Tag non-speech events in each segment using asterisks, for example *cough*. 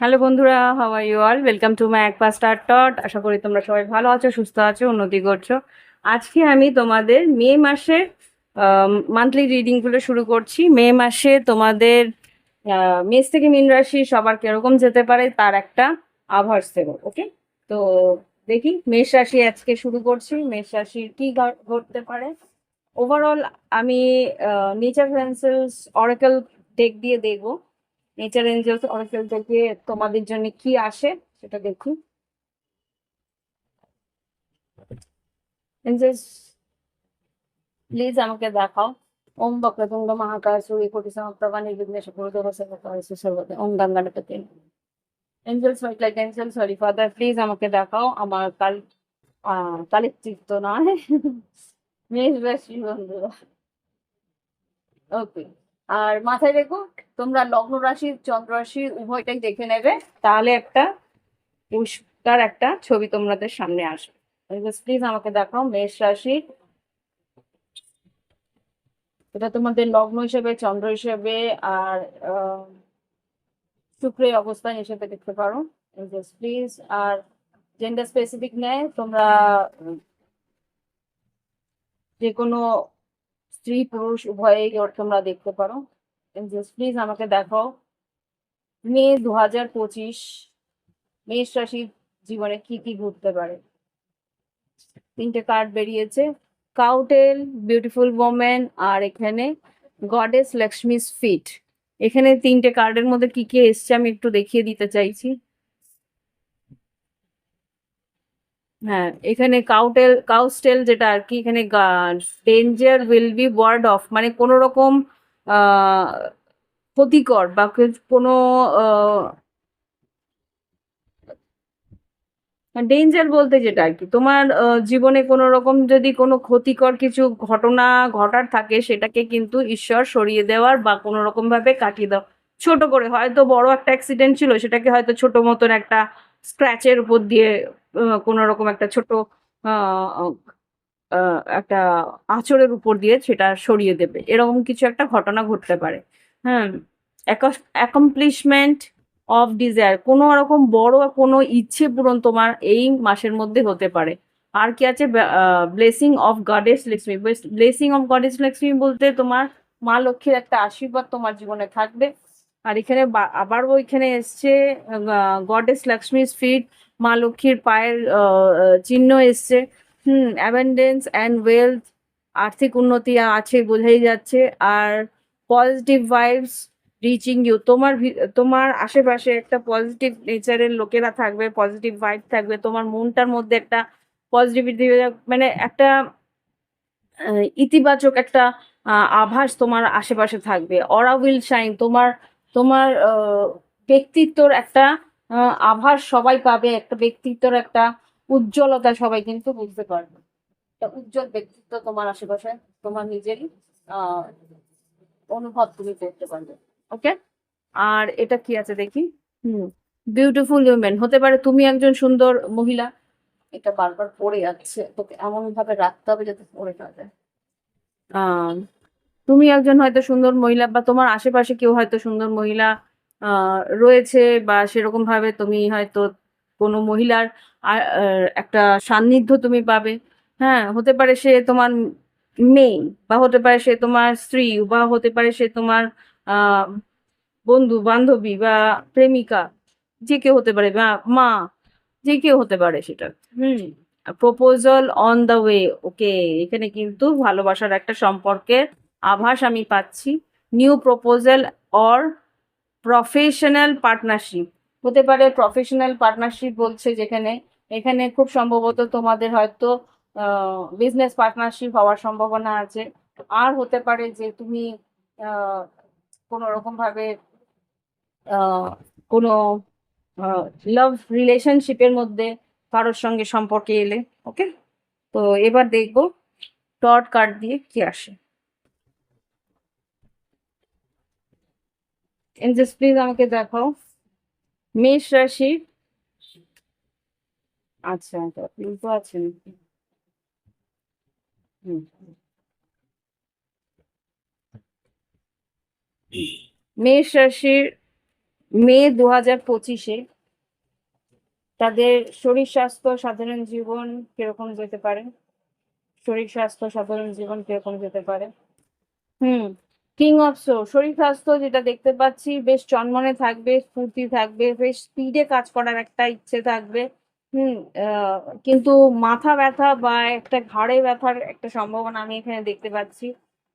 Hello বন্ধুরা are you all welcome to my একপা star টট আশা করি তোমরা সবাই ভালো আছো, সুস্থ আছো, উন্নতি করছ। আজকে আমি তোমাদের মে মাসের মান্থলি রিডিংগুলো শুরু করছি। মে মাসে তোমাদের মেষ থেকে মীন রাশি সবার কীরকম যেতে পারে তার একটা আভাস দেবো ওকে তো দেখি, মেষ রাশি আজকে শুরু করছি। মেষ রাশির কি ঘটতে পারে? ওভারঅল আমি নেচার ফ্যান্সেলস অরাকেল ডেক দিয়ে দেখব। নেচার এঞ্জেলস অরাকেল থেকে তোমাদের জন্য কি আসে সেটা দেখি। এঞ্জেলস প্লিজ আমাকে দেখাও। ওম বক্রতুণ্ড মহাকাশ কোটি সমপ্রভা নির্বিঘ্নেশ পুরোদর সর্বকার্যে সর্বদা Om Ganapati angels white light angel sorry father please আমাকে দেখাও। আমার কাল কালের চিত্ত নয়। *laughs* মেষ, রাশি, বন্ধুরা। ওকে আর মাথায় রেখো, তোমরা লগ্ন রাশি, চন্দ্র রাশি, উভয়টাই দেখে নেবে। তাহলে একটা পরিষ্কার একটা ছবি তোমাদের সামনে আসবে। প্লিজ আমাকে দেখাও মেষ রাশি। এটা তোমাদের লগ্ন হিসেবে, চন্দ্র হিসেবে আর শুক্রের অবস্থান হিসেবে দেখতে পারো। প্লিজ আর জেন্ডার স্পেসিফিক নেয় তোমরা যে কোনো স্ত্রী, পুরুষ, উভয়েই তোমরা দেখতে পারো। প্লিজ আমাকে দেখাও। মে দু হাজার পঁচিশ, মেষ রাশির জীবনে কি কি ঘটতে পারে? তিনটে কার্ড বেরিয়েছে। কাউটেল বিউটিফুল ওমেন আর এখানে গডেস লক্ষ্মীস ফিট এখানে তিনটে কার্ডের মধ্যে কি কি এসছে আমি একটু দেখিয়ে দিতে চাইছি। হ্যাঁ এখানে কাউটেল, কাউস্টেল যেটা আর কি, এখানে danger will be word of মানে কোনো রকম ক্ষতিকর বা কোনো ডেঞ্জার বলতে যেটা আর কি, তোমার জীবনে কোনো রকম যদি কোনো ক্ষতিকর কিছু ঘটনা ঘটার থাকে, সেটাকে কিন্তু ঈশ্বর সরিয়ে দেওয়ার বা কোনো রকম ভাবে কাটিয়ে দেওয়া। ছোট করে, হয়তো বড় একটা অ্যাক্সিডেন্ট ছিল, সেটাকে হয়তো ছোট মতন একটা স্ক্র্যাচের উপর দিয়ে কোনো রকম একটা ছোট একটা আঁচড়ের উপর দিয়ে সেটা সরিয়ে দেবে। এরকম কিছু একটা ঘটনা ঘটতে পারে। হ্যাঁ অ্যাকমপ্লিশমেন্ট অফ ডিজায়ার কোনো রকম বড় কোনো ইচ্ছে পূরণ তোমার এই মাসের মধ্যে হতে পারে। আর কি আছে? Blessing of goddess Lakshmi blessing of goddess Lakshmi বলতে তোমার মা লক্ষ্মীর একটা আশীর্বাদ তোমার জীবনে থাকবে। আর এখানে আবারও এখানে এসছে গডেস লক্ষ্মীর ফিট মা লক্ষ্মীর পায়ের চিহ্ন এসছে। হুম অ্যাবেন্ডেন্স অ্যান্ড ওয়েলথ আর্থিক উন্নতি আছে বোঝাই যাচ্ছে। আর পজিটিভ ভাইবস রিচিং ইউ তোমার তোমার আশেপাশে একটা পজিটিভ নেচারের লোকেরা থাকবে পজিটিভ ভাইব থাকবে। তোমার মনটার মধ্যে একটা পজিটিভিটি মানে একটা ইতিবাচক একটা আভাস তোমার আশেপাশে থাকবে। অরা উইল শাইন তোমার তোমার ব্যক্তিত্বর একটা আভাস সবাই পাবে, একটা ব্যক্তিত্বর একটা উজ্জ্বলতা সবাই কিন্তু বুঝতে পারবে। একটা উজ্জ্বল ব্যক্তিত্ব তোমার আশেপাশে, তোমার নিজেরই অনুভব তুমি করতে পারবে ওকে আর এটা কি আছে দেখি? হুম বিউটিফুল উইমেন হতে পারে তুমি একজন সুন্দর মহিলা, এটা বারবার পড়ে যাচ্ছে, তোকে এমন ভাবে রাখতে হবে যাতে পড়ে না যায়। তুমি একজন হয়তো সুন্দর মহিলা বা তোমার আশেপাশে কেউ হয়তো সুন্দর মহিলা রয়েছে বা সেরকম ভাবে তুমি হয়তো কোনো মহিলার একটা সান্নিধ্য তুমি পাবে। হ্যাঁ হতে পারে সে তোমার মেয়ে বা হতে পারে সে তোমার স্ত্রী বা হতে পারে সে তোমার বন্ধু, বান্ধবী বা প্রেমিকা, যে কেউ হতে পারে বা মা, যে কেউ হতে পারে সেটা। হুম proposal on the way okay এখানে কিন্তু ভালোবাসার একটা সম্পর্কের আভাস আমি পাচ্ছি। New proposal or professional partnership হতে পারে প্রফেশনাল পার্টনারশিপ বলছে যেখানে, এখানে খুব সম্ভবত তোমাদের হয়তো বিজনেস পার্টনারশিপ হওয়ার সম্ভাবনা আছে। আর হতে পারে যে তুমি কোনো রকম ভাবে কোনো লাভ রিলেশনশিপের মধ্যে কারোর সঙ্গে সম্পর্কে এলে ওকে তো এবার দেখব টট কার্ড দিয়ে কি আসে। এঞ্জেস প্লিজ আমাকে দেখাও। মেষ রাশি। আচ্ছা উল্টো আছে। নাকি হুম। মেষ রাশির মে দু হাজার পঁচিশে তাদের শরীর স্বাস্থ্য, সাধারণ জীবন কীরকম যেতে পারে? শরীর স্বাস্থ্য, সাধারণ জীবন কীরকম যেতে পারে? হুম। কিং অফ শো শরীর স্বাস্থ্য যেটা দেখতে পাচ্ছি, বেশ চনমনে থাকবে, স্ফূর্তি থাকবে, বেশ স্পিডে কাজ করার একটা ইচ্ছে থাকবে। হুম কিন্তু মাথা ব্যথা বা একটা ঘাড়ে ব্যথার একটা সম্ভাবনা আমি এখানে দেখতে পাচ্ছি।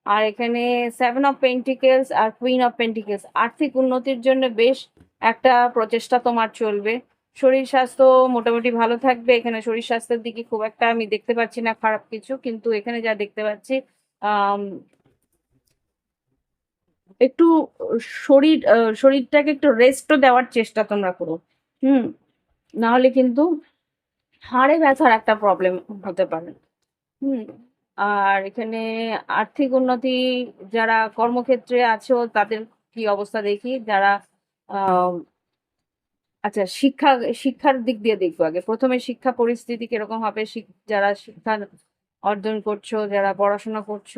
আর এখানে সেভেন অফ পেন্টিকেলস আর কুইন অফ পেন্টিকেলস আর্থিক উন্নতির জন্য বেশ একটা প্রচেষ্টা তোমার চলবে। শরীর স্বাস্থ্য মোটামুটি ভালো থাকবে, এখানে শরীর স্বাস্থ্যের দিকে খুব একটা আমি দেখতে পাচ্ছি না, খারাপ কিছু, কিন্তু এখানে যা দেখতে পাচ্ছি একটু শরীর শরীরটাকে একটু রেস্টও দেওয়ার চেষ্টা তোমরা করো। হুম, না হলে কিন্তু হাড়ে ব্যথার একটা প্রবলেম হতে পারে। হুম, আর এখানে আর্থিক উন্নতি, যারা কর্মক্ষেত্রে আছো, তাদের কি অবস্থা দেখি? যারা আচ্ছা শিক্ষা, শিক্ষার দিক দিয়ে দেখব আগে। প্রথমে শিক্ষা পরিস্থিতি কীরকম হবে? যারা শিক্ষা অর্জন করছ, যারা পড়াশোনা করছ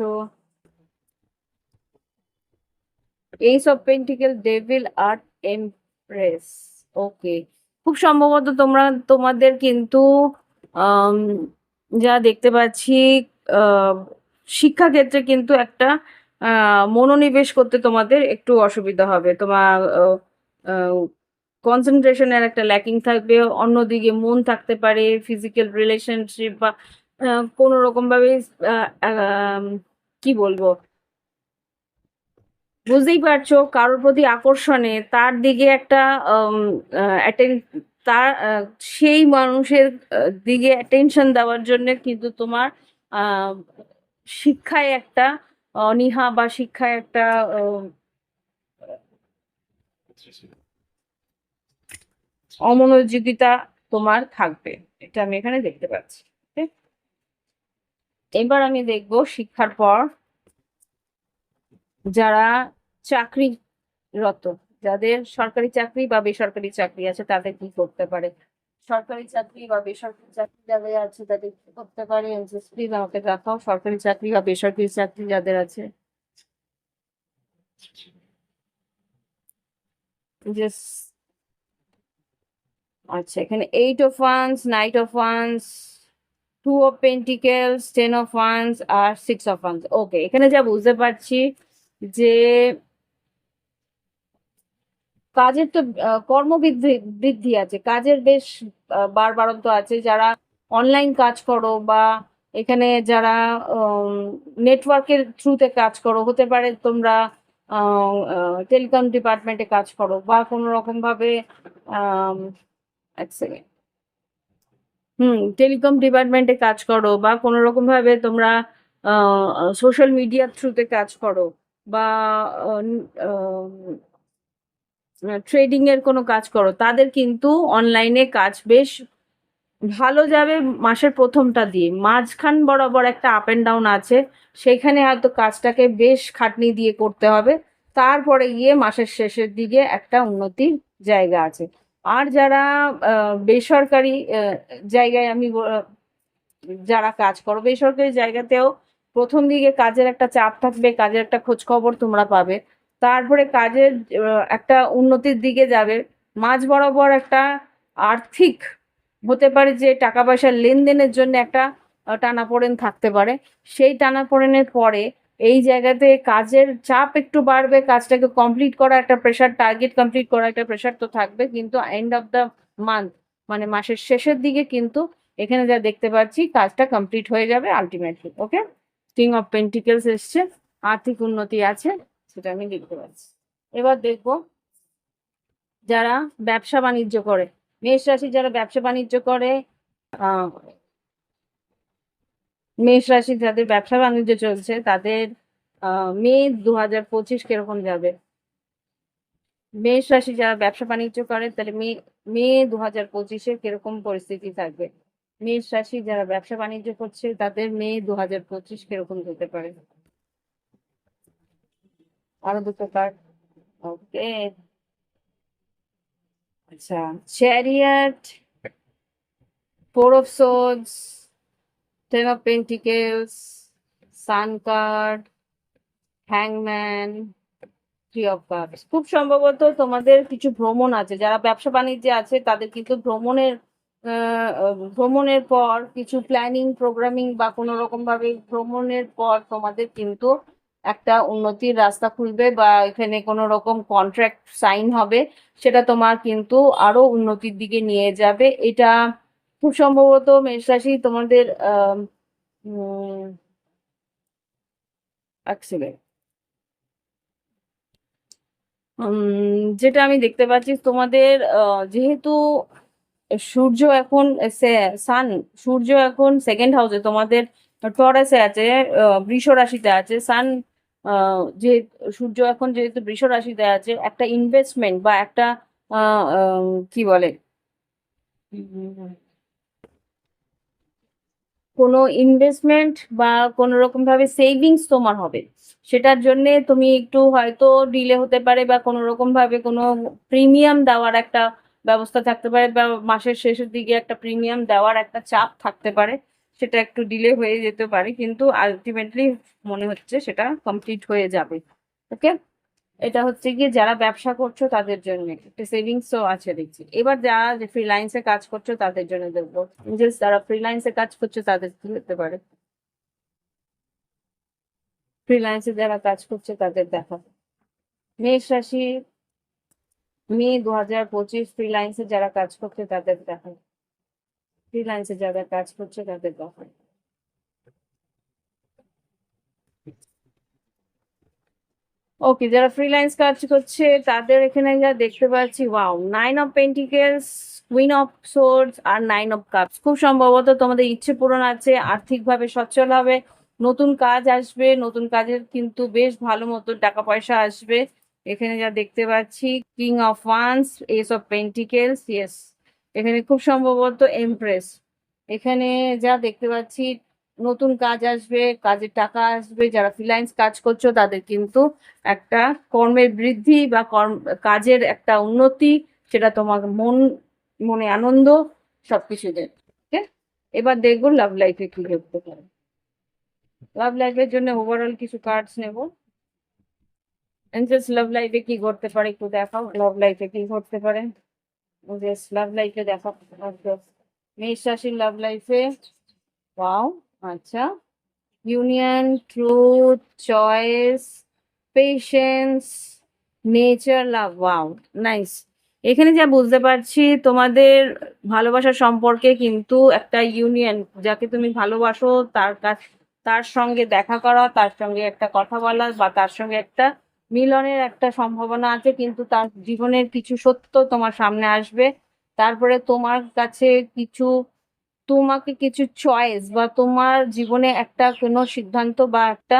ace of pentacle devil art empress okay খুব সম্ভবত তোমরা তোমাদের কিন্তু যা দেখতে পাচ্ছি শিক্ষাক্ষেত্রে কিন্তু একটা মনোনিবেশ করতে তোমাদের একটু অসুবিধা হবে। তোমার কনসেন্ট্রেশনের একটা ল্যাকিং থাকবে অন্যদিকে মন থাকতে পারে ফিজিক্যাল রিলেশনশিপ বা কোনো রকম ভাবে আহ, আম, কি বলব? বুঝতেই পারছ, কারোর প্রতি আকর্ষণে তার দিকে একটা তার সেই মানুষের দিকে অ্যাটেনশন দেওয়ার জন্য কিন্তু তোমার শিক্ষায় একটা অনীহা বা শিক্ষায় একটা অমনোযোগিতা তোমার থাকবে এটা আমি এখানে দেখতে পাচ্ছি? এবার আমি দেখব শিক্ষার পর যারা চাকরিরত। যাদের সরকারি চাকরি বা বেসরকারি চাকরি আছে, তাদের কি করতে পারে? সরকারি চাকরি বা বেসরকারি চাকরি যাদের আছে, তাদের কি করতে পারে? আমাকে দেখাও, সরকারি চাকরি বা বেসরকারি চাকরি যাদের আছে। আচ্ছা এখানে eight of wands knight of wands two of pentacles ten of wands R six of wands okay এখানে যা বুঝতে পারছি যে কাজের তো কর্মবৃদ্ধি বৃদ্ধি আছে। কাজের বেশ আহ, বাড়বাড়ন্ত আছে। যারা অনলাইন কাজ করো বা এখানে যারা নেটওয়ার্কের থ্রুতে কাজ করো হতে পারে তোমরা টেলিকম ডিপার্টমেন্টে কাজ করো বা কোনো রকম ভাবে হুম টেলিকম ডিপার্টমেন্টে কাজ করো বা কোনো রকম ভাবে তোমরা সোশ্যাল মিডিয়ার থ্রুতে কাজ করো বা ট্রেডিং এর কোনো কাজ করো, তাদের কিন্তু অনলাইনে কাজ বেশ ভালো যাবে মাসের প্রথমটা দিয়ে। মাঝখান বরাবর একটা আপ এন্ড ডাউন আছে, সেখানে হয়তো কাজটাকে বেশ খাটনি দিয়ে করতে হবে, তারপরে গিয়ে মাসের শেষের দিকে একটা উন্নতির জায়গা আছে। আর যারা বেসরকারি জায়গায় আমি যারা কাজ করো, বেসরকারি জায়গাতেও প্রথম দিকে কাজের একটা চাপ থাকবে, কাজের একটা খোঁজ খবর তোমরা পাবে। তারপরে কাজের একটা উন্নতির দিকে যাবে। মাঝ বরাবর একটা আর্থিক হতে পারে যে টাকা পয়সার লেনদেনের জন্য একটা টানাপোড়েন থাকতে পারে। সেই টানাপোড়েনের পরে এই জায়গাতে কাজের চাপ একটু বাড়বে, কাজটাকে কমপ্লিট করা একটা প্রেশার টার্গেট কমপ্লিট করা একটা প্রেশার তো থাকবে, কিন্তু এন্ড অফ দ্য মান্থ মানে মাসের শেষের দিকে কিন্তু এখানে যা দেখতে পাচ্ছি, কাজটা কমপ্লিট হয়ে যাবে ultimately okay king of pentacles এসছে, আর্থিক উন্নতি আছে। সেটা আমি দেখতে পাচ্ছি। এবার দেখব যারা ব্যবসা বাণিজ্য করে, মেষ রাশি যারা ব্যবসা বাণিজ্য করে মেষ রাশি যাদের ব্যবসা বাণিজ্য চলছে, তাদের মে দু হাজার পঁচিশ কীরকম যাবে? মেষ রাশি যারা ব্যবসা বাণিজ্য করে, তাহলে মে মে দু হাজার পঁচিশে কীরকম পরিস্থিতি থাকবে? মেষ রাশি যারা ব্যবসা বাণিজ্য করছে, তাদের মে দু হাজার পঁচিশ কীরকম যেতে পারে? আরও দুটো কার্ড ওকে আচ্ছা chariot four of swords ten of pentacles sun card হ্যাংম্যান three of cups খুব সম্ভবত তোমাদের কিছু ভ্রমণ আছে। যারা ব্যবসা বাণিজ্যে আছে, তাদের কিন্তু ভ্রমণের ভ্রমণের পর কিছু প্ল্যানিং প্রোগ্রামিং বা কোনো রকম ভাবে ভ্রমণের পর তোমাদের কিন্তু একটা উন্নতির রাস্তা খুলবে বা এখানে কোনো রকম কন্ট্রাক্ট সাইন হবে, সেটা তোমার কিন্তু আরও উন্নতির দিকে নিয়ে যাবে। এটা খুব সম্ভবত মেষ রাশি তোমাদের যেটা আমি দেখতে পাচ্ছি তোমাদের যেহেতু সূর্য এখন সান সূর্য এখন সেকেন্ড হাউসে তোমাদের টরাসে আছে বৃষ রাশিতে আছে সান যে সূর্য এখন যেহেতু বৃষ রাশিতে আছে, একটা ইনভেস্টমেন্ট বা একটা কি বলে? কোনো ইনভেস্টমেন্ট বা কোনো রকম ভাবে সেভিংস তোমার হবে। সেটার জন্যে তুমি একটু হয়তো ডিলে হতে পারে বা কোনো রকম ভাবে কোনো প্রিমিয়াম দেওয়ার একটা ব্যবস্থা থাকতে পারে বা মাসের শেষের দিকে একটা প্রিমিয়াম দেওয়ার একটা চাপ থাকতে পারে। সেটা একটু ডিলে হয়ে যেতে পারে, কিন্তু আলটিমেটলি মনে হচ্ছে সেটা কমপ্লিট হয়ে যাবে ওকে এটা হচ্ছে গিয়ে যারা ব্যবসা করছ তাদের জন্য, একটা সেভিংসও আছে দেখছি। এবার যারা যে ফ্রিল্যান্সে কাজ করছ তাদের জন্য দেখব যারা ফ্রিল্যান্সে কাজ করছ তাদের কি হতে পারে? ফ্রিল্যান্সে যারা কাজ করছে তাদের দেখা। মেষ রাশি, মে দু হাজার পঁচিশ ফ্রিল্যান্সে যারা কাজ করছে তাদের দেখা। ফ্রিল্যান্সে যারা কাজ করছে, তাদের দেখা ওকে যারা ফ্রিল্যান্স কাজ করছে, তাদের এখানে যা দেখতে পাচ্ছি wow nine of pentacles queen of swords R nine of cups খুব সম্ভবত তোমাদের ইচ্ছে পূরণ আছে, আর্থিকভাবে সচ্ছল হবে, নতুন কাজ আসবে, নতুন কাজের কিন্তু বেশ ভালো মতো টাকা পয়সা আসবে। এখানে যা দেখতে পাচ্ছি king of wands ace of pentacles yes এখানে খুব সম্ভবত এমপ্রেস এখানে যা দেখতে পাচ্ছি, নতুন কাজ আসবে, কাজের টাকা আসবে, যারা ফ্রিল্যান্স কাজ করছ তাদের কিন্তু একটা কর্মের বৃদ্ধি বা কর্ম, কাজের একটা উন্নতি, সেটা তোমার মন, মনে আনন্দ, সবকিছু দেয় এবার দেখব লাভ লাইফে কি করতে পারে। লাভ লাইফের জন্য ওভারঅল কিছু কার্ডস নেব। জাস্ট লাভ লাইফে কি করতে পারে একটু দেখাও। লাভ লাইফে কি করতে পারে? লাভ লাইফে দেখাও মেষ রাশির লাভ লাইফে ওয়াও আচ্ছা। Union truth choice patience nature love wow nice এখানে যা বুঝতে পারছি, তোমাদের ভালোবাসার সম্পর্কে কিন্তু একটা ইউনিয়ন যাকে তুমি ভালোবাসো, তার কাছ, তার সঙ্গে দেখা করা, তার সঙ্গে একটা কথা বলা, বা তার সঙ্গে একটা মিলনের একটা সম্ভাবনা আছে, কিন্তু তার জীবনের কিছু সত্য তোমার সামনে আসবে। তারপরে তোমার কাছে কিছু, তোমাকে কিছু চয়েস বা তোমার জীবনে একটা কোনো সিদ্ধান্ত বা একটা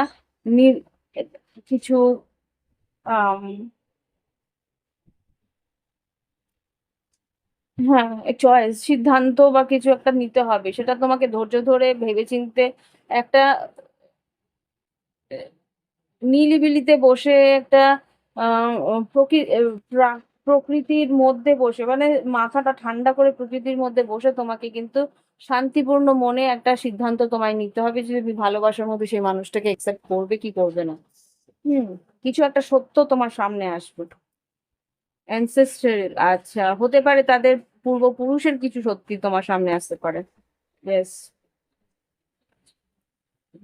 কিছু হ্যাঁ চয়েস সিদ্ধান্ত বা কিছু একটা নিতে হবে। সেটা তোমাকে ধৈর্য ধরে ভেবেচিন্তে একটা নিরিবিলিতে বসে একটা প্রকৃতির মধ্যে বসে মানে মাথাটা ঠান্ডা করে প্রকৃতির মধ্যে বসে তোমাকে কিন্তু শান্তিপূর্ণ মনে একটা সিদ্ধান্ত তোমায় নিতে হবে যে তুমি ভালোবাসার মধ্যে সেই মানুষটাকে একসেপ্ট করবে কি করবে না। হুম, কিছু একটা সত্য তোমার সামনে আসবে। অ্যানসেস্টারেল আচ্ছা হতে পারে তাদের পূর্বপুরুষের কিছু সত্যি তোমার সামনে আসতে পারে।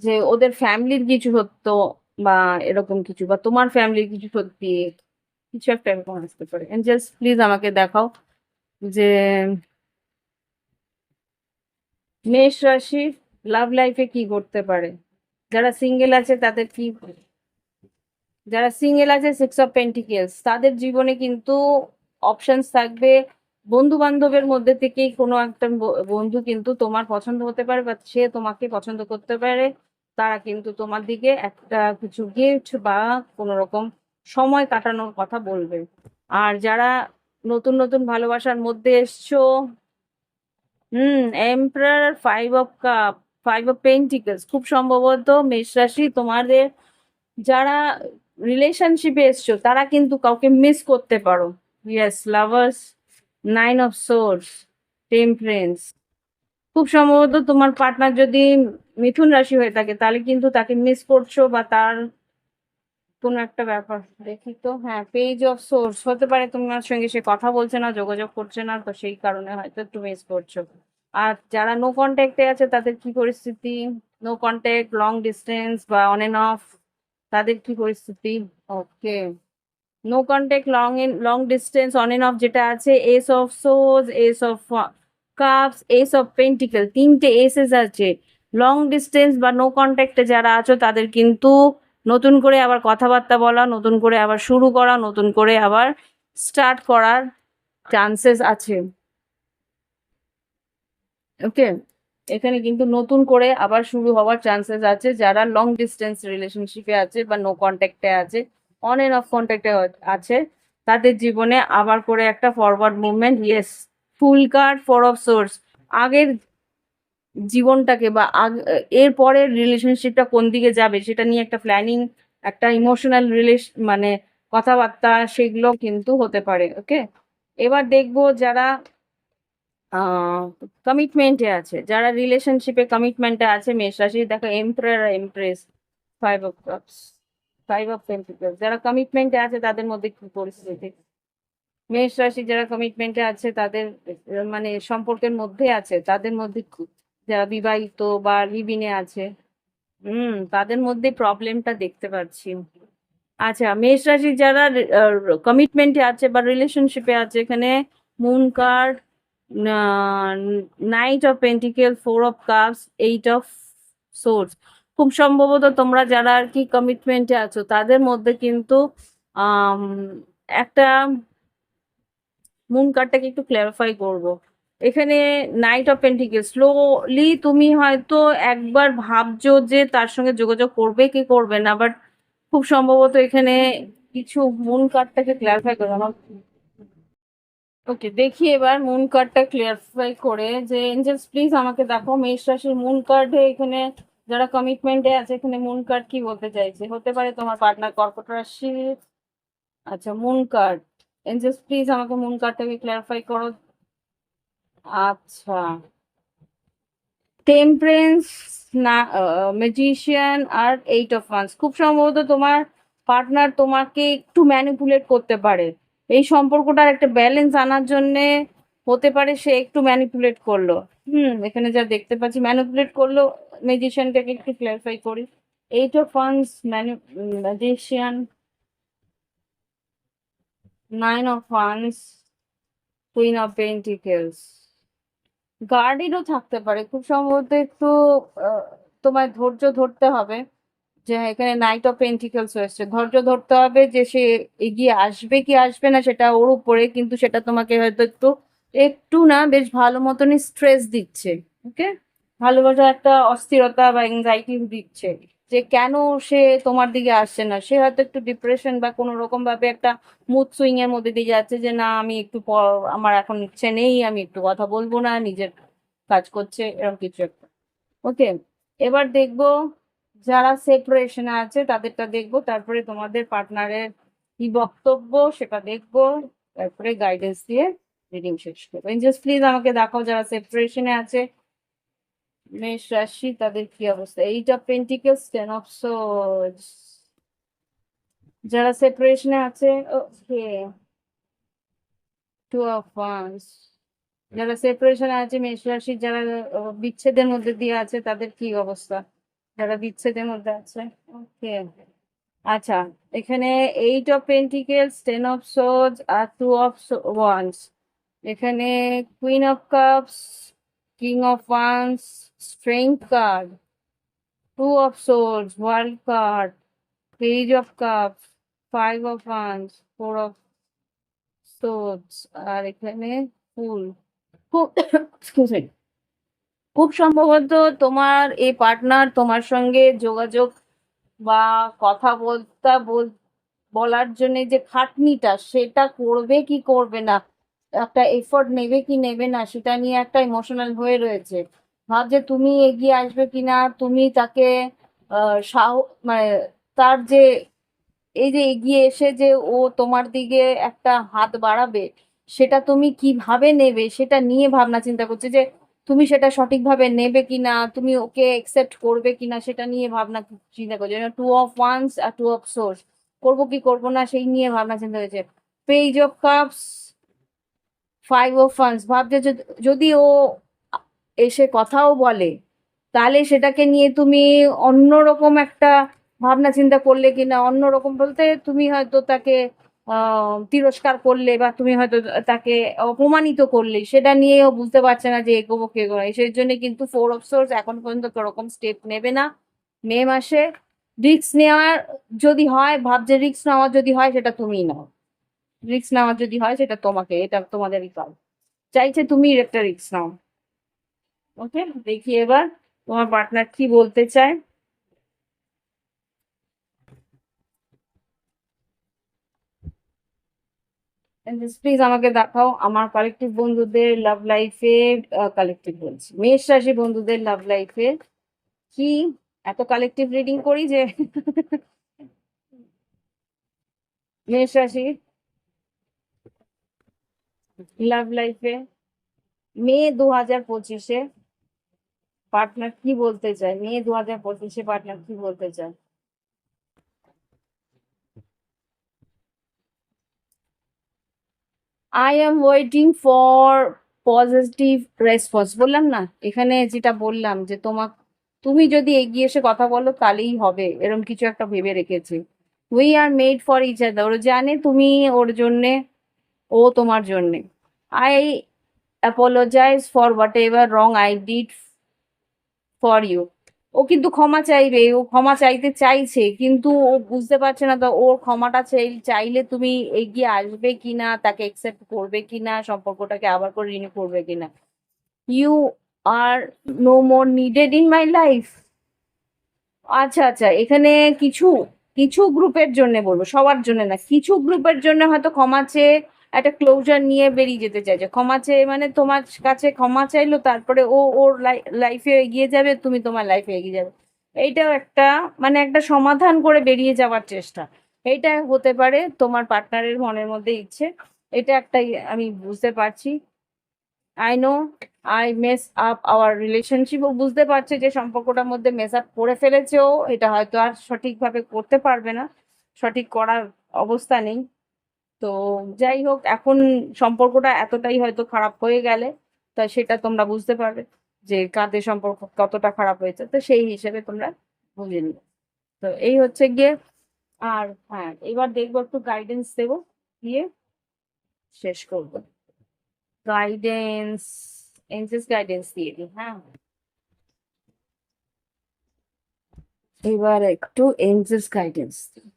যে ওদের ফ্যামিলির কিছু সত্য বা এরকম কিছু, বা তোমার ফ্যামিলির কিছু সত্যি কিছু একটা এরকম আসতে পারে। জাস্ট প্লিজ আমাকে দেখাও যে মেষ রাশি লাভ লাইফে কি করতে পারে? যারা সিঙ্গেল আছে তাদের কি যারা সিঙ্গেল আছে সিক্স অফ পেন্টিকেলস তাদের জীবনে কিন্তু অপশনস থাকবে। বন্ধু বান্ধবের মধ্যে থেকেই কোনো একটা বন্ধু কিন্তু তোমার পছন্দ হতে পারে বা সে তোমাকে পছন্দ করতে পারে। তারা কিন্তু তোমার দিকে একটা কিছু গিফট বা কোনো রকম সময় কাটানোর কথা বলবে। আর যারা নতুন নতুন ভালোবাসার মধ্যে এসছো, হুম emperor five of cup five of pentacles খুব সম্ভবত মেষ রাশি তোমাদের যারা রিলেশনশিপে এসছো, তারা কিন্তু কাউকে মিস করতে পারো। Yes lovers nine of swords temperance খুব সম্ভবত তোমার পার্টনার যদি মিথুন রাশি হয়ে থাকে, তাহলে কিন্তু তাকে মিস করছ বা তার কোনো একটা ব্যাপার। দেখি তো হ্যাঁ পেজ অফ সোর্স হতে পারে, তোমার সঙ্গে সে কথা বলছে না, যোগাযোগ করছে না, তো সেই কারণে হয়তো একটু মিস করছ। আর যারা নো কন্ট্যাক্টে আছে, তাদের কি পরিস্থিতি? নো কন্ট্যাক্ট লং ডিস্টেন্স বা অন এন্ড অফ তাদের কি পরিস্থিতি? Okay no contact long and long distance on and off যেটা আছে ace of সোজ ace of cups ace of pentacles তিনটে এসেস আছে। লং ডিস্টেন্স বা নো কন্ট্যাক্টে যারা আছো, তাদের কিন্তু নতুন করে আবার কথাবার্তা বলা, নতুন করে আবার শুরু করা, নতুন করে আবার স্টার্ট করার চান্সেস আছে। ওকে এখানে কিন্তু নতুন করে আবার শুরু হওয়ার চান্সেস আছে, যারা লং ডিস্টেন্স রিলেশনশিপে আছে বা নো কন্ট্যাক্টে আছে অন এন্ড অফ কন্ট্যাক্টে আছে, তাদের জীবনে আবার করে একটা forward movement yes fool card four of swords আগের জীবনটাকে বা এর পরের রিলেশনশিপটা কোন দিকে যাবে, সেটা নিয়ে একটা প্ল্যানিং একটা ইমোশনাল রিলেশন মানে কথাবার্তা, সেগুলো কিন্তু হতে পারে ওকে এবার দেখব যারা কমিটমেন্টে আছে, যারা রিলেশনশিপে কমিটমেন্টে আছে, মেষ রাশি, দেখো emperor empress five of cups five of pentacles যারা কমিটমেন্টে আছে, তাদের মধ্যে কি পরিস্থিতি? মেষ রাশি যারা কমিটমেন্টে আছে, তাদের মানে সম্পর্কের মধ্যে আছে, তাদের মধ্যে যারা বিবাহিত বা লিভিনে আছে। হুম, তাদের মধ্যে প্রবলেমটা দেখতে পাচ্ছি। আচ্ছা মেষ রাশি যারা কমিটমেন্টে আছে বা রিলেশনশিপে আছে, এখানে moon card knight of pentacle four of cups eight of swords খুব সম্ভবত তোমরা যারা আর কি কমিটমেন্টে আছো, তাদের মধ্যে কিন্তু একটা মুন কার্ডটাকে একটু ক্ল্যারিফাই করব। এখানে নাইট অফ পেন্টিকেল স্লোলি তুমি হয়তো একবার ভাবছ যে তার সঙ্গে যোগাযোগ করবে কি করবে না বাট খুব সম্ভবত এখানে কিছু মুন কার্ডটাকে ক্ল্যারিফাই করো আমার ওকে দেখি এবার মুন কার্ডটা ক্লিয়ারিফাই করে যে এঞ্জেলস প্লিজ আমাকে দেখো, মেষ রাশির মুন কার্ডে এখানে যারা কমিটমেন্টে আছে, এখানে মুন কার্ড কি বলতে চাইছে? হতে পারে তোমার পার্টনার কর্কট রাশি। আচ্ছা মুন কার্ড এঞ্জেলস প্লিজ আমাকে মুন কার্ডটাকে ক্লিয়ারিফাই করো। আচ্ছা। টেম্পারেন্স না ম্যাজিশিয়ান আর এইট অফ ওয়ান্স খুব সম্ভবত তোমার পার্টনার তোমাকে একটু ম্যানিপুলেট করতে পারে। এই সম্পর্কটার একটা ব্যালেন্স আনার জন্যে হতে পারে সে একটু ম্যানিপুলেট করল। হুম, এখানে যা দেখতে পাচ্ছি ম্যানিপুলেট করল ম্যাজিশিয়ানটাকে একটু ক্লিয়ারিফাই করি। Eight of wands magician nine of wands queen of pentacles গার্ডিনও থাকতে পারে। খুব সম্ভবত একটু তোমায় ধৈর্য ধরতে হবে যে এখানে নাইট অফ পেন্টিকেলস হয়েছে ধৈর্য ধরতে হবে যে সে এগিয়ে আসবে কি আসবে না সেটা ওর উপরে, কিন্তু সেটা তোমাকে হয়তো একটু একটু না, বেশ ভালো মতনই স্ট্রেস দিচ্ছে ওকে ভালোবাসা একটা অস্থিরতা বা এংজাইটি দিচ্ছে। যে কেন সে তোমার দিকে আসছে না? সে হয়তো একটু ডিপ্রেশন বা কোনো রকম ভাবে একটা মুড সুইং এর মধ্যে দিয়ে যাচ্ছে যে, না, আমি একটু আমার এখন ইচ্ছে নেই, আমি একটু কথা বলব না, নিজের কাজ করছে, এরকম কিছু একটা। ওকে এবার দেখব যারা সেপারেশনে আছে, তাদেরটা দেখব, তারপরে তোমাদের পার্টনারের কি বক্তব্য সেটা দেখব, তারপরে গাইডেন্স দিয়ে রিডিং শেষ করব। জাস্ট প্লিজ আমাকে দেখাও যারা সেপারেশনে আছে মেষ রাশি, তাদের কি অবস্থা? এইট পেন্টিকেলস টেন অফ সোজ যারা সেপারেশনে আছে ওকে টু অফ ওয়ান্স যারা সেপারেশনে আছে, মেষ রাশি, যারা বিচ্ছেদের মধ্যে দিয়ে আছে, তাদের কি অবস্থা? যারা বিচ্ছেদের মধ্যে আছে ওকে আচ্ছা এখানে eight of pentacles ten of সোজ R two of wands এখানে queen of cups king of once strength card to of সোজ world card page of cups five of wands four of সোজ আর এখানে ফুল। খুব সম্ভবত তোমার এই partner তোমার সঙ্গে যোগাযোগ বা কথা বলতে বল, বলার জন্য যে খাটনিটা, সেটা করবে কি করবে না? একটা এফোর্ট নেবে কি নেবে না, সেটা নিয়ে একটা ইমোশনাল হয়ে রয়েছে। ভাবছে তুমি এগিয়ে আসবে কিনা, তুমি তাকে সাহ মানে তার যে এই যে এগিয়ে এসে যে ও তোমার দিকে একটা হাত বাড়াবে, সেটা তুমি কীভাবে নেবে সেটা নিয়ে ভাবনা চিন্তা করছে যে তুমি সেটা সঠিকভাবে নেবে কিনা, তুমি ওকে একসেপ্ট করবে কিনা সেটা নিয়ে ভাবনা চিন্তা করছে। টু অফ ওয়ান্স আর টু অফ সোর্স করব কি করব না সেই নিয়ে ভাবনা চিন্তা করছে page of cups five of funds ভাবছে যদি ও এসে কথাও বলে। তাহলে সেটাকে নিয়ে তুমি অন্যরকম একটা ভাবনা চিন্তা করলে কিনা অন্যরকম বলতে তুমি হয়তো তাকে তিরস্কার করলে বা তুমি হয়তো তাকে অপমানিত করলে, সেটা নিয়েও বুঝতে পারছে না যে এগোবো কে সেই জন্য কিন্তু ফোর অফ সোর্স এখন পর্যন্ত কোরকম স্টেপ নেবে না। মে মাসে রিক্স নেওয়ার যদি হয়, ভাবছে রিস্ক নেওয়ার যদি হয়, সেটা তুমি নাও। রিক্স নেওয়ার যদি হয়, সেটা তোমাকে, এটা তোমাদেরই কাজ। চাইছে তুমি একটা রিস্ক নাও। ওকে, দেখি এবার তোমার পার্টনার কি বলতে চায়। প্লিজ আমাকে দেখাও, আমার কালেকটিভ বন্ধুদের লাভ লাইফে কালেকটিভ বলছি। মেষ রাশি বন্ধুদের লাভ লাইফে কি এত কালেকটিভ রিডিং করি যে *laughs* মেষ রাশি লাভ লাইফে মে দু হাজার পঁচিশে পার্টনার কি বলতে চায়? মে দু হাজার পঁচিশে পার্টনার কি বলতে চায়? I am waiting for positive response বললাম না? এখানে যেটা বললাম যে তোমার তুমি যদি এগিয়ে এসে কথা বলো তাহলেই হবে। এরকম কিছু একটা ভেবে রেখেছে। We are made for each other ও জানে তুমি ওর জন্যে, ও তোমার জন্যে। I apologise for whatever wrong I did for you ও কিন্তু ক্ষমা চাইবে, ও ক্ষমা চাইতে চাইছে, কিন্তু ও বুঝতে পারছে না তো ওর ক্ষমাটা চাই, চাইলে তুমি এগিয়ে আসবে কিনা, তাকে একসেপ্ট করবে কিনা, সম্পর্কটাকে আবার করে রিনিউ করবে কিনা। You are no more needed in my life আচ্ছা আচ্ছা এখানে কিছু কিছু গ্রুপের জন্য বলব, সবার জন্য না, কিছু গ্রুপের জন্য হয়তো ক্ষমা চেয়ে একটা ক্লোজার নিয়ে বেরিয়ে যেতে চাইছে ক্ষমা চেয়ে মানে তোমার কাছে ক্ষমা চাইলো, তারপরে ও ওর লাইফে এগিয়ে যাবে, তুমি তোমার লাইফে এগিয়ে যাবে। এইটাও একটা মানে একটা সমাধান করে বেরিয়ে যাওয়ার চেষ্টা। এইটা হতে পারে তোমার পার্টনারের মনের মধ্যে ইচ্ছে। এটা একটা আমি বুঝতে পারছি। I know I mess up our relationship ও বুঝতে পারছে যে সম্পর্কটার মধ্যে মেস আপ করে ফেলেছে ও। এটা হয়তো আর সঠিকভাবে করতে পারবে না। সঠিক করার অবস্থা নেই। তো যাই হোক, এখন সম্পর্কটা এতটাই হয়তো খারাপ হয়ে গেলে, তা সেটা তোমরা বুঝতে পারবে যে কাদের সম্পর্ক কতটা খারাপ হয়েছে, তো সেই হিসেবে তোমরা বুঝে নিবে তো এই হচ্ছে গিয়ে, আর হ্যাঁ এবার দেখব একটু গাইডেন্স দেবো, দিয়ে শেষ করব। গাইডেন্স এনসিস গাইডেন্স দিয়ে দিই হ্যাঁ। এবার একটু এনসিস গাইডেন্স দিই।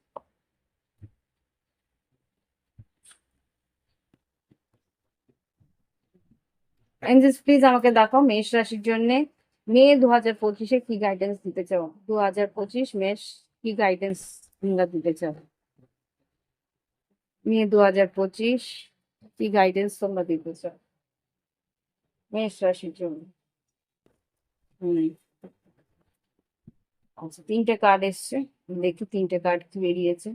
এনজিস প্লিজ আমাকে দেখাও মেষ রাশির জন্য। মে দু হাজার পঁচিশে কি গাইডেন্স দিতে চাও? দু হাজার পঁচিশ মেষ কি গাইডেন্স তোমরা দিতে চাও? মে দু হাজার পঁচিশ কি গাইডেন্স তোমরা দিতে চাও? মেষ রাশির জন্য। হুম। আচ্ছা তিনটে কার্ড এসছে। দেখি তিনটে কার্ড বেরিয়েছে।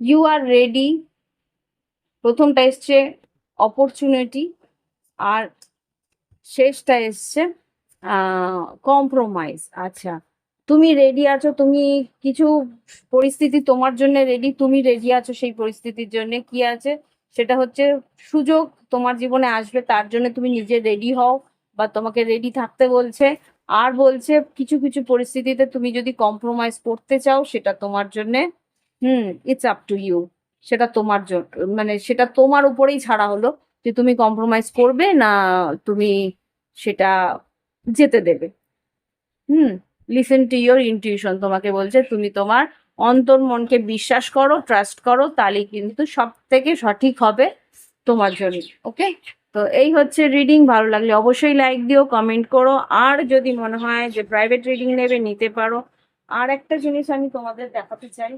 ইউ আর রেডি প্রথমটা এসছে অপরচুনিটি আর শেষটা এসছে কম্প্রোমাইজ আচ্ছা তুমি রেডি আছো? তুমি কিছু পরিস্থিতি তোমার জন্য রেডি তুমি রেডি আছো সেই পরিস্থিতির জন্য? কি আছে? সেটা হচ্ছে সুযোগ তোমার জীবনে আসবে, তার জন্য তুমি নিজে রেডি হও বা তোমাকে রেডি থাকতে বলছে। আর বলছে কিছু কিছু পরিস্থিতিতে তুমি যদি কম্প্রোমাইজ করতে চাও, সেটা তোমার জন্যে, hmm it's up to you সেটা তোমার জন্য মানে সেটা তোমার উপরেই ছাড়া হলো। যে তুমি কম্প্রোমাইজ করবে না তুমি সেটা যেতে দেবে। Hmm listen to your intuition তোমাকে বলছে তুমি তোমার অন্তর মনকে বিশ্বাস করো ট্রাস্ট করো তাহলে কিন্তু সব থেকে সঠিক হবে তোমার জন্য ওকে তো এই হচ্ছে রিডিং ভালো লাগলে অবশ্যই লাইক দিও কমেন্ট করো। আর যদি মনে হয় যে প্রাইভেট রিডিং নেবে, নিতে পারো। আর একটা জিনিস আমি তোমাদের দেখাতে চাই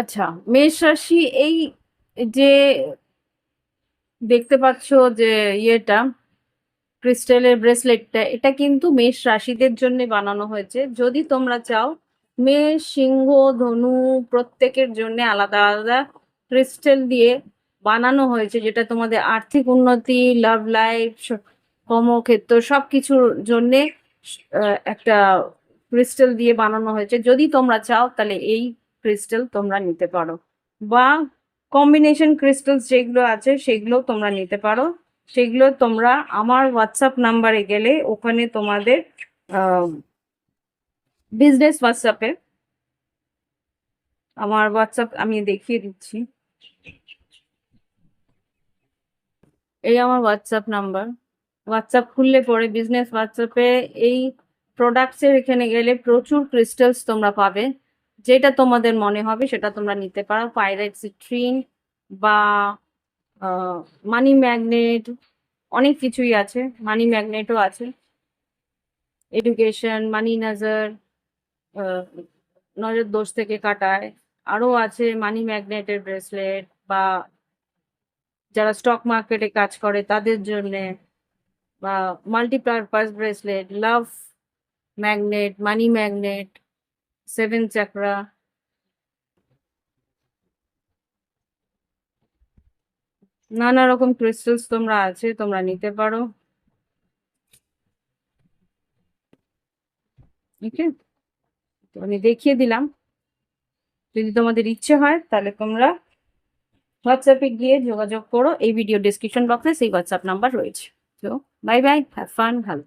আচ্ছা মেষ রাশি এই যে দেখতে পাচ্ছ যে ইয়েটা, ক্রিস্টালের ব্রেসলেটটা, এটা কিন্তু মেষ রাশিদের জন্য বানানো হয়েছে। যদি তোমরা চাও, মেষ, সিংহ, ধনু প্রত্যেকের জন্য আলাদা আলাদা ক্রিস্টাল দিয়ে বানানো হয়েছে, যেটা তোমাদের আর্থিক উন্নতি, লাভ লাইফ কর্মক্ষেত্র সব কিছুর জন্যে একটা ক্রিস্টাল দিয়ে বানানো হয়েছে। যদি তোমরা চাও, তাহলে এই ক্রিস্টাল তোমরা নিতে পারো। বা কম্বিনেশন ক্রিস্টালস যেগুলো আছে, সেগুলো তোমরা নিতে পারো। সেগুলো তোমরা আমার হোয়াটসঅ্যাপ নাম্বারে গেলে ওখানে তোমাদের বিজনেস হোয়াটসঅ্যাপে আমার হোয়াটসঅ্যাপ আমি দেখিয়ে দিচ্ছি। এই আমার হোয়াটসঅ্যাপ নাম্বার হোয়াটসঅ্যাপ খুললে পরে বিজনেস হোয়াটসঅ্যাপে এই প্রোডাক্টসের এখানে গেলে প্রচুর ক্রিস্টালস তোমরা পাবে। যেটা তোমাদের মনে হবে সেটা তোমরা নিতে পারো। পাইরাইট সিট্রিন বা মানি ম্যাগনেট অনেক কিছুই আছে। মানি ম্যাগনেটও আছে। এডুকেশন মানি নজর নজর দোষ থেকে কাটায়। আরও আছে মানি ম্যাগনেটের ব্রেসলেট বা যারা স্টক মার্কেটে কাজ করে তাদের জন্যে, বা multipurpose bracelet love magnet money magnet seven chakra. নানা রকম ক্রিস্টালস তোমরা আছে, তোমরা নিতে পারো। ওকে তো আমি দেখিয়ে দিলাম। যদি তোমাদের ইচ্ছে হয়, তাহলে তোমরা হোয়াটসঅ্যাপে গিয়ে যোগাযোগ করো। এই ভিডিও ডিসক্রিপশন বক্সে সেই হোয়াটসঅ্যাপ নাম্বার রয়েছে। তো বাই বাই হ্যাভ ফান ভালো